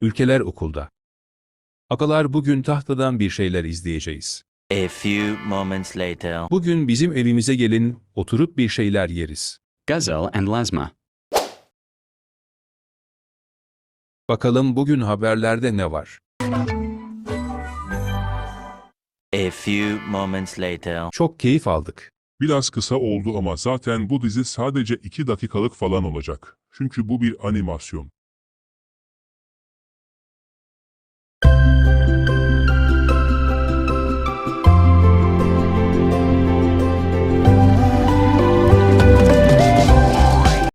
Ülkeler okulda. Agalar bugün tahtadan bir şeyler izleyeceğiz. A few moments later. Bugün bizim evimize gelin, oturup bir şeyler yeriz. Gazelle and Lasma. Bakalım bugün haberlerde ne var? A few moments later. Çok keyif aldık. Biraz kısa oldu ama zaten bu dizi sadece 2 dakikalık falan olacak. Çünkü bu bir animasyon.